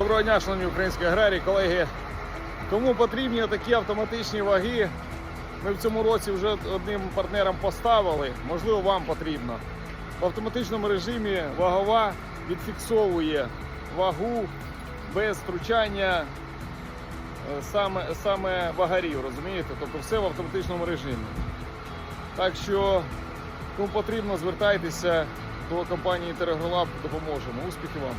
Доброго дня, шановні українські аграрії, колеги. Кому потрібні такі автоматичні ваги, ми в цьому році вже одним партнером поставили. Можливо, вам потрібно. В автоматичному режимі вагова відфіксовує вагу без втручання е, саме, саме вагарів, розумієте? Тобто все в автоматичному режимі. Так що, кому потрібно, звертайтеся до компанії Терегролаб, допоможемо. Успіхів вам!